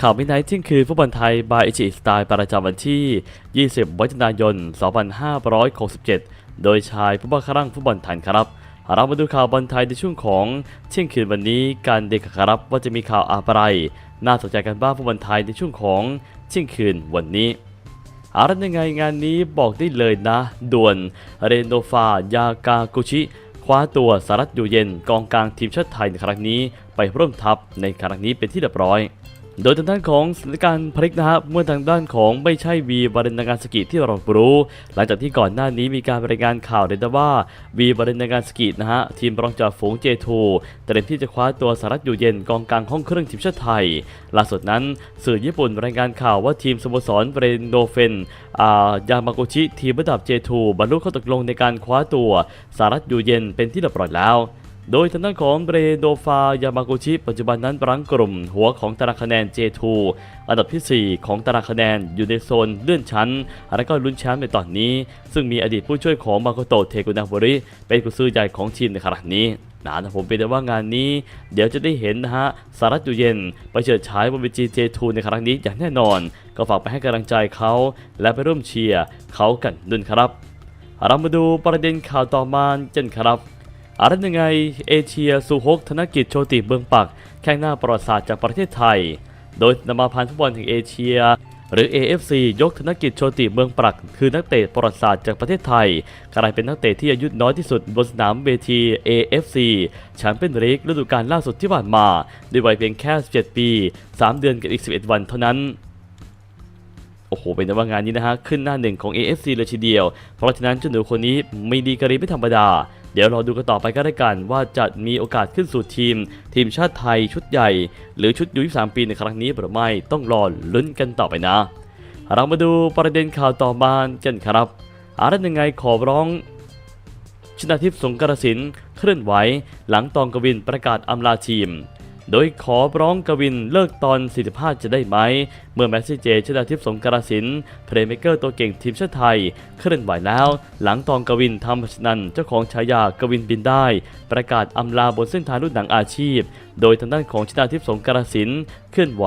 ข่าวมินไนท์เที่ยงคืนฟุตบอลไทย บายอิจิสไตล์ประจำวันที่ 20มิถุนายน 2567 โดยชายผู้บ้าครั่งฟุตบอลไทยครับเรามาดูข่าวบอลไทยในช่วงของเที่ยงคืนวันนี้การเด็กครับว่าจะมีข่าวอะไร น่าสนใจกันบ้างฟุตบอลไทยในช่วงของเที่ยงคืนวันนี้อะไรยังไงงานนี้บอกได้เลยนะ ด่วนเรโนฟายากากุชิคว้าตัวสารัตอยู่เย็นกองกลางทีมชาติไทยในครั้งนี้ไปร่วมทัพในครั้งนี้เป็นที่เรียบร้อย โดยทางด้านของสถานการณ์พลิกนะฮะเมื่อทางด้านของไม่ใช่วีวาเรนนางานสกิที่เรารู้ หลังจากที่ก่อนหน้านี้มีการรายงานข่าวเลยนว่าวีวาเรนนางานสกินะฮะทีมรองจ่าฝูงเจทูเตรียมที่จะคว้าตัวสารัตอยู่เย็นกองกลางห้องเครื่องทีมชาติไทย ล่าสุดนั้นสื่อญี่ปุ่นรายงานข่าวว่าทีมสโมสรเรนโดเฟนอายามากุชิทีมระดับ J2 บรรลุข้อตกลงในการคว้าตัวสารัตอยู่เย็นเป็นที่เรียบร้อยแล้ว โดยทางด้านของเบรโดฟายามากุชิปัจจุบันนั้นรั้งกลุ่ม หัวของตารางคะแนน J2 อันดับทีสี่ 4 ของตารางคะแนนอยู่ในโซนเลื่อนชั้น และก็ลุ้นแชมป์ในตอนนี้ ซึ่งมีอดีตผู้ช่วยของมาโกโตะเทกุนาบริ เป็นกุซือใหญ่ของทีมในขณะนี้นะนะผมเป็นแต่ว่างานนี้ เดี๋ยวจะได้เห็นนะฮะสารัตอยู่เย็น ไปเฉิดฉายบนเวที J2 ในครั้งนี้อย่างแน่นอน ก็ฝากไปให้กำลังใจเขา และไปร่วมเชียร์เขากันด้วยครับเรามาดูประเด็นข่าวต่อมากันครับ อะไรยังไงเอเชียสุฮกธนกิจโชติเบืองปัก แข่งหน้าประวัติศาสตร์จากประเทศไทย โดยนมาพันธ์ฟุตบอลแห่งเอเชีย หรือ AFC ยกธนกิจโชติเมืองปรัก คือนักเตะประวัติศาสตร์จากประเทศไทยกลายเป็นนักเตะที่อายุน้อยที่สุดบนสนามเวที AFC แชมเปี้ยนลีกฤดูกาลล่าสุดที่ผ่านมาด้วยวัยเพียงแค่ 17 ปี 3 เดือนกับอีก 11 วันเท่านั้นโอ้โห เป็นว่างานนี้นะฮะ ขึ้นหน้าหนึ่งของ AFC เลยทีเดียว เพราะฉะนั้นเจ้าหนูคนนี้มีดีกรีไม่ธรรมดา เดี๋ยวเราดูกันต่อไปก็ได้กัน ว่าจะมีโอกาสขึ้นสู่ทีม ทีมชาติไทยชุดใหญ่ หรือชุดยู23ปีในครั้งนี้หรือไม่ต้องรอลุ้นกันต่อไปนะ เรามาดูประเด็นข่าวต่อมากันครับอะไรยังไงขอร้องชนาทิพย์สงกรสินเคลื่อนไหวหลังตองกวินประกาศอำลาทีม โดยขอร้องกวินเลิกตอน 45 จะได้ไหม เมื่อแมสซี่เจชนาทิพย์สงกรสินเพลย์เมเกอร์ตัวเก่งทีมชาติไทย เคลื่อนไหวแล้ว หลังตองกวินทำชนันเจ้าของฉายากวินบินได้ ประกาศอำลาบนเส้นทางรุ่นหนังอาชีพ โดยทางด้านของชนาทิพย์สงกรสินเคลื่อนไหว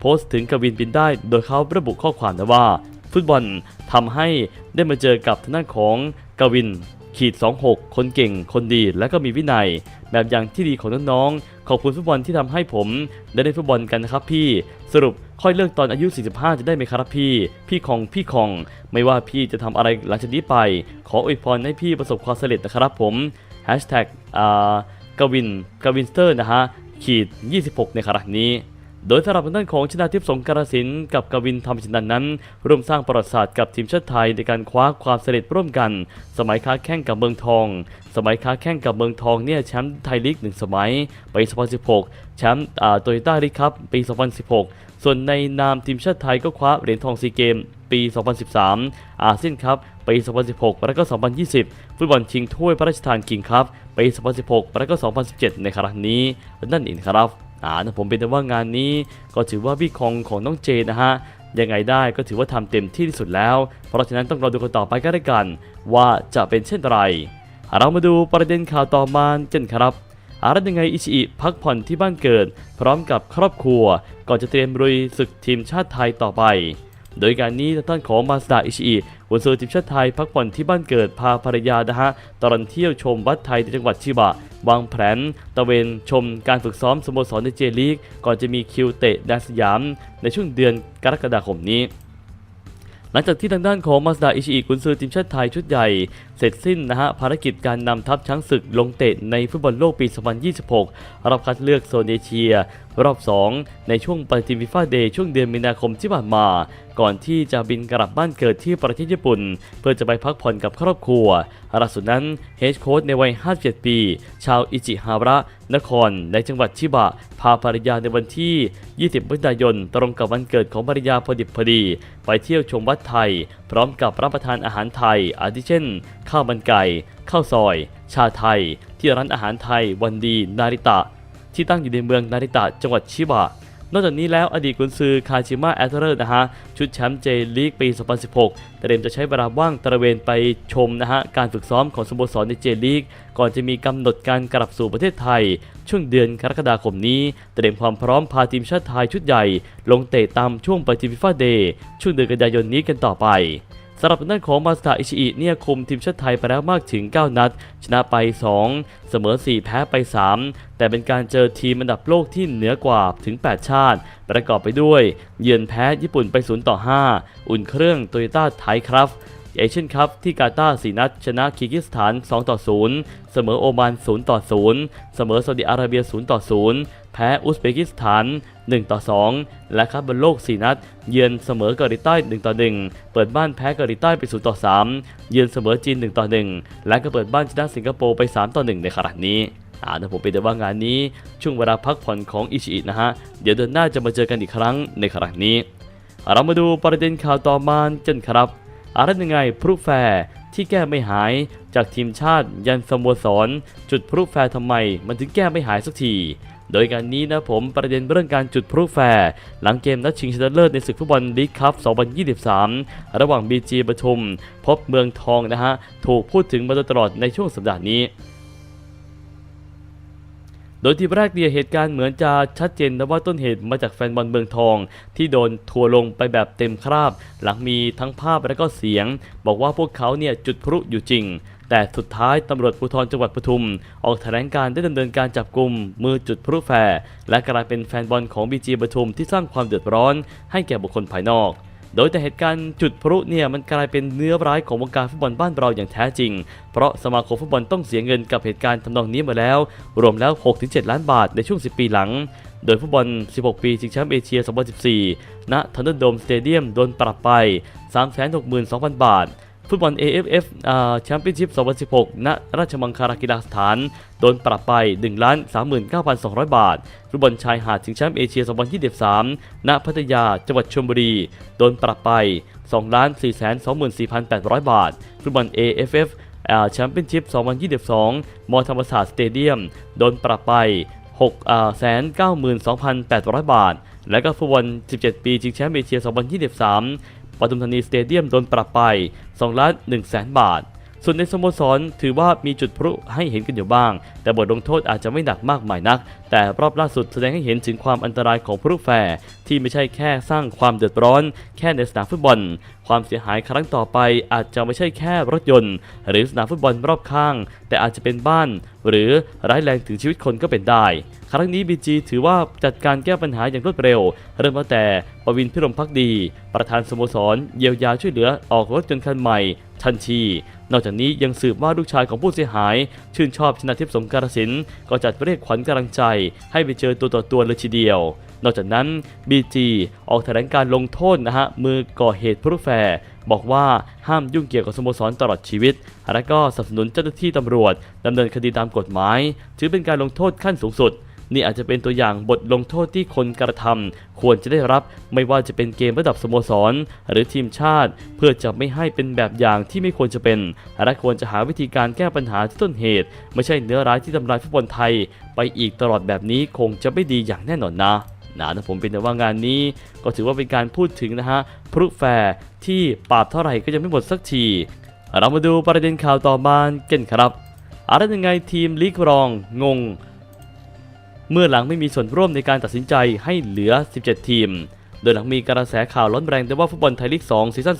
โพสต์ถึงกวินบินได้ โดยเขาระบุข้อความนะว่า ฟุตบอลทำให้ได้มาเจอกับทางด้านของกวินขีด 26 คนเก่ง คนดี และก็มีวินัย แบบอย่างที่ดีของน้องๆขอบคุณฟุตบอลที่ทำให้ผม ได้เล่นฟุตบอลกันนะครับพี่ สรุปค่อยเลิกตอนอายุ 45 จะได้ไหมครับพี่ พี่ของพี่ของ ไม่ว่าพี่จะทำอะไรหลังจากนี้ไป ขออวยพรให้พี่ประสบความสำเร็จนะครับผมแฮชแท็กอ่ากวินกวินสเตอร์นะฮะขีด 26 ในครั้งนี้ โดยสำหรับทางด้านของชนาทิพย์สงกรสินกับกวินธรรมชินันนั้น ร่วมสร้างประวัติศาสตร์กับทีมชาติไทยในการคว้าความสำเร็จร่วมกัน สมัยค้าแข่งกับเมืองทอง สมัยค้าแข่งกับเมืองทองเนี่ยแชมป์ไทยลีกหนึ่งสมัยปี 2016 แชมป์โตโยต้าลีกครับปี 2016 ส่วนในนามทีมชาติไทยก็คว้าเหรียญทองซีเกมปี 2013 อาเซียนครับปี 2016 และก็ 2020 ฟุตบอลชิงถ้วยพระราชทานคิงครับปี 2016 และก็ 2017 ในครั้งนี้นั่นเองครับ อ่านะผมเป็นแต่ว่างานนี้ก็ถือว่าพี่คองของน้องเจนะฮะยังไงได้ก็ถือว่าทำเต็มที่ที่สุดแล้ว เพราะฉะนั้นต้องรอดูกันต่อไปก็ได้กัน ว่าจะเป็นเช่นไร เรามาดูประเด็นข่าวต่อมากันครับอารัยังไงอิชิอิพักผ่อนที่บ้านเกิด พร้อมกับครอบครัว ก่อนจะเตรียมรุยศึกทีมชาติไทยต่อไป โดยการนี้ทางด้านของมาสดาอิชิอิ หัวเสือทีมชาติไทยพักผ่อนที่บ้านเกิดพาภรรยานะฮะตลอดเที่ยวชมวัดไทยในจังหวัดชิบะ วางแผนตะเวนชมการฝึกซ้อมสโมสรในเจลีก ก่อนจะมีคิวเตะแดนสยาม ในช่วงเดือนกรกฎาคมนี้หลังจากที่ทางด้านของมาสดาอิชิอิกุนซือทีมชาติไทยชุดใหญ่ เสร็จสิ้นนะฮะภารกิจการนำทัพช้างศึกลงเตะในฟุตบอลโลกปี 2026รอบคัดเลือกโซนเอเชีย รอบ 2 ในช่วงปฏิทินฟีฟ่าเดย์ช่วงเดือนมีนาคมที่ผ่านมา ก่อนที่จะบินกลับบ้านเกิดที่ประเทศญี่ปุ่น เพื่อจะไปพักผ่อนกับครอบครัวล่าสุดนั้นเฮดโค้ชในวัย 57 ปี ชาวอิจิฮาระ นคร ในจังหวัดชิบะ พาภรรยาในวันที่ 20มิถุนายน ตรงกับวันเกิดของภรรยาพอดิบพอดี ไปเที่ยวชมวัดไทย พร้อมกับรับประทานอาหารไทย อาทิเช่นข้าวมันไก่ข้าวซอย ชาไทย ที่ร้านอาหารไทยวันดีนาริตะ ที่ตั้งอยู่ในเมืองนาริตะจังหวัดชิบะนอกจากนี้แล้วอดีตกุนซือคาชิมะแอตเทอร์นะฮะ ชุดแชมป์เจลีกปี 2016 เตรียมจะใช้เวลาว่างตระเวนไปชมนะฮะ การฝึกซ้อมของสโมสรในเจลีก ก่อนจะมีกำหนดการกลับสู่ประเทศไทย ช่วงเดือนกรกฎาคมนี้ เตรียมความพร้อมพาทีมชาติไทยชุดใหญ่ ลงเตะตามช่วงปฏิฟิฟาเดย์ช่วงเดือนกันยายนนี้กันต่อไป สำหรับด้านของมาสตาอิชิอิเนี่ยคุมทีมชาติไทยไปแล้วมากถึง 9 นัด ชนะไป 2 เสมอ 4 แพ้ไป 3 แต่เป็นการเจอทีมอันดับโลกที่เหนือกว่าถึง 8 ชาติ ประกอบไปด้วย เยือนแพ้ญี่ปุ่นไป 0 ต่อ 5 อุ่นเครื่องโตโยต้าไทยครับเอเชียนคัพที่กาตาร์4นัด ชนะคีร์กิสถาน 2 ต่อ 0 เสมอโอมาน 0 ต่อ 0 เสมอซาอุดิอาระเบีย 0 ต่อ 0 แพ้อุซเบกิสถาน 1 ต่อ 2 และคัพบอลโลก 4 นัด เยือนเสมอเกาหลีใต้ 1 ต่อ 1 เปิดบ้านแพ้เกาหลีใต้ไป0ต่อ 3 เยือนเสมอจีน 1 ต่อ 1 และก็เปิดบ้านชนะสิงคโปร์ไป 3 ต่อ 1 ในขณะนี้อ่านะผมเป็นแต่ว่างานนี้ช่วงเวลาพักผ่อนของอิชิอินะฮะ เดี๋ยวเดือนหน้าจะมาเจอกันอีกครั้งในครั้งนี้ เรามาดูประเด็นข่าวต่อมากันครับอะไรยังไงพลุแฟร์ที่แก้ไม่หายจากทีมชาติยันสโมสร จุดพลุแฟร์ทำไม มันถึงแก้ไม่หายสักที โดยการนี้นะผมประเด็นเรื่องการจุดพลุแฟร์หลังเกมนัดชิงชนะเลิศในศึกฟุตบอลลีกคัพ 2023 ระหว่าง BG ปทุม พบเมืองทองนะฮะ ถูกพูดถึงมาโดยตลอดในช่วงสัปดาห์นี้โดยที่แรกเนี่ยเหตุการณ์เหมือนจะชัดเจนนะว่าต้นเหตุมาจากแฟนบอลเมืองทอง ที่โดนทัวลงไปแบบเต็มคราบ หลังมีทั้งภาพและก็เสียง บอกว่าพวกเขาเนี่ยจุดพลุอยู่จริง แต่สุดท้ายตำรวจภูธรจังหวัดปทุม ออกแถลงการได้ดำเนินการจับกลุ่มมือจุดพลุแฟร์และกลายเป็นแฟนบอลของบีจีปทุมที่สร้างความเดือดร้อน ให้แก่บุคคลภายนอกโดยแต่เหตุการณ์จุดพลุเนี่ยมันกลายเป็นเนื้อร้ายของวงการฟุตบอลบ้านเราอย่างแท้จริง เพราะสมาคมฟุตบอลต้องเสียเงินกับเหตุการณ์ทำนองนี้มาแล้ว รวมแล้ว 6-7 ล้านบาทในช่วง 10 ปีหลัง โดยฟุตบอล 16 ปีชิงแชมป์เอเชีย 2014 ณทันเดอร์โดมสเตเดียมโดนปรับไป 362,000 บาท ฟุตบอล AFF อ่าแชมเปี้ยนชิพ 2016 ณ ราชมังคลากีฬาสถาน โดนปรับไป1ล้าน39,200 บาท ฟุตบอลชายหาดชิงแชมป์เอเชีย 2023 ณ พัทยา จังหวัดชลบุรี โดนปรับไป2ล้าน424,800 บาท ฟุตบอล AFF อ่าแชมเปี้ยนชิพ 2022 มอธรรมศาสตร์สเตเดียม โดนปรับไป6แสน90,20800 บาท และก็ฟุตบอล 17 ปีชิงแชมป์เอเชีย 2023 ปทุมธานีสเตเดียมโดนปรับไป2ล้าน1แสนบาท ส่วนในสโมสรถือว่ามีจุดพลุให้เห็นกันอยู่บ้าง แต่บทลงโทษอาจจะไม่หนักมากมายนัก แต่รอบล่าสุดแสดงให้เห็นถึงความอันตรายของพลุแฟร์ที่ไม่ใช่แค่สร้างความเดือดร้อน แค่ในสนามฟุตบอล ความเสียหายครั้งต่อไปอาจจะไม่ใช่แค่รถยนต์ หรือสนามฟุตบอลรอบข้าง แต่อาจจะเป็นบ้าน หรือร้ายแรงถึงชีวิตคนก็เป็นได้ ครั้งนี้ BG ถือว่าจัดการแก้ปัญหาอย่างรวดเร็ว เริ่มตั้งแต่ปวินพิรมพักดี ประธานสโมสรเยียวยาช่วยเหลือออกรถยนต์คันใหม่ ทันที นอกจากนี้ยังสืบว่าลูกชายของผู้เสียหาย ชื่นชอบชนะทิพย์สงกรสินก็จัดเรียกขวัญกำลังใจ ให้ไปเจอตัวต่อตัวเลยทีเดียวนอกจากนั้น BG ออกแถลงการลงโทษนะฮะ มือก่อเหตุพลุแฟร์บอกว่าห้ามยุ่งเกี่ยวกับสโมสรตลอดชีวิต และก็สนับสนุนเจ้าหน้าที่ตำรวจดำเนินคดีตามกฎหมาย ถือเป็นการลงโทษขั้นสูงสุด นี่อาจจะเป็นตัวอย่างบทลงโทษที่คนกระทำควรจะได้รับไม่ว่าจะเป็นเกมระดับสโมสร หรือทีมชาติ เพื่อจะไม่ให้เป็นแบบอย่างที่ไม่ควรจะเป็น และควรจะหาวิธีการแก้ปัญหาที่ต้นเหตุ ไม่ใช่เนื้อร้ายที่ทำลายฟุตบอลไทย ไปอีกตลอดแบบนี้คงจะไม่ดีอย่างแน่นอนนะนะนะผมเป็นแต่ว่างานนี้ก็ถือว่าเป็นการพูดถึงนะฮะพลุแฟร์ที่ปราบเท่าไหร่ก็ยังไม่หมดสักที เรามาดูประเด็นข่าวต่อมากันครับอะไรยังไงทีมลีกรองงง เมื่อหลังไม่มีส่วนร่วมในการตัดสินใจให้เหลือ 17 ทีม โดยหลังมีกระแสข่าวร้อนแรงแต่ว่าฟุตบอลไทยลีก 2 ซีซั่น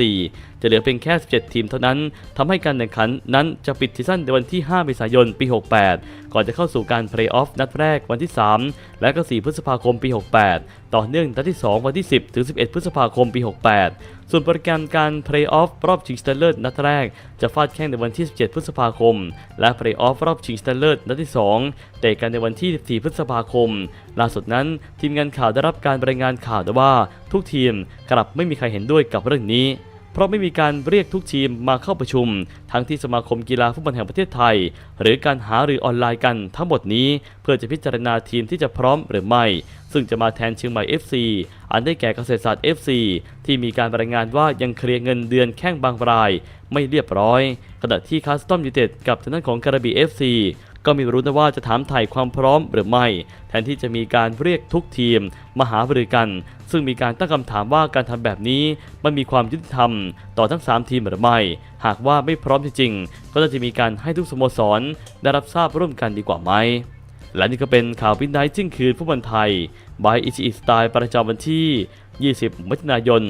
2024 จะเหลือเพียงแค่ 17 ทีมเท่านั้นทำให้การแข่งขันนั้นจะปิดซีซั่นในวันที่ 5 เมษายน ปี 68 ก่อนจะเข้าสู่การเพลย์ออฟนัดแรกวันที่ 3 และก็ 4 พฤษภาคม ปี 68 ต่อเนื่องนัดที่ 2 วันที่ 10 ถึง 11 พฤษภาคม ปี 68ส่วนโปรแกรมการเพลย์ออฟรอบชิงชนะเลิศนัดแรก จะฟาดแข่งในวันที่ 17 พฤษภาคม และเพลย์ออฟรอบชิงชนะเลิศนัดที่ 2 เตะกันในวันที่ 14 พฤษภาคม ล่าสุดนั้น ทีมงานข่าวได้รับการรายงานข่าวว่า ทุกทีมกลับไม่มีใครเห็นด้วยกับเรื่องนี้ เพราะไม่มีการเรียกทุกทีมมาเข้าประชุม ทั้งที่สมาคมกีฬาฟุตบอลแห่งประเทศไทย หรือการหาหรือออนไลน์กันทั้งหมดนี้ เพื่อจะพิจารณาทีมที่จะพร้อมหรือไม่ ซึ่งจะมาแทนเชียงใหม่ FC อันได้แก่เกษตรศาสตร์ FC ที่มีการรายงานว่ายังเคลียร์เงินเดือนแข้งบางราย ไม่เรียบร้อยขณะที่คาสตอมยูเต็ดกับทางด้านของกระบี่ FC ก็ไมีรู้นะว่าจะถามไถ่ความพร้อมหรือไม่ แทนที่จะมีการเรียกทุกทีม มาหาบริกัน ซึ่งมีการตั้งคำถามว่าการทำแบบนี้ มันมีความยุติธรรม ต่อทั้ง 3 ทีมหรือไม่ หากว่าไม่พร้อมจริงๆ ก็จะมีการให้ทุกสโมสร ได้รับทราบร่วมกันดีกว่าไหมและนี่ก็เป็นข่าววินไนท์จิ้งคืนฟุตบอลไทยบายอิชิอิสไตล์ประจำวันที่ 20 มิถุนายน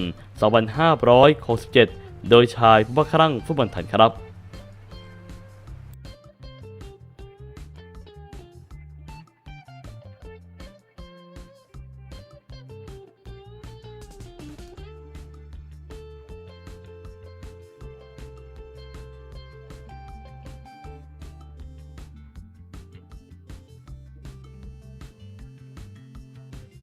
2567 โดยชายผู้บังคับฟุตบอลไทยครับ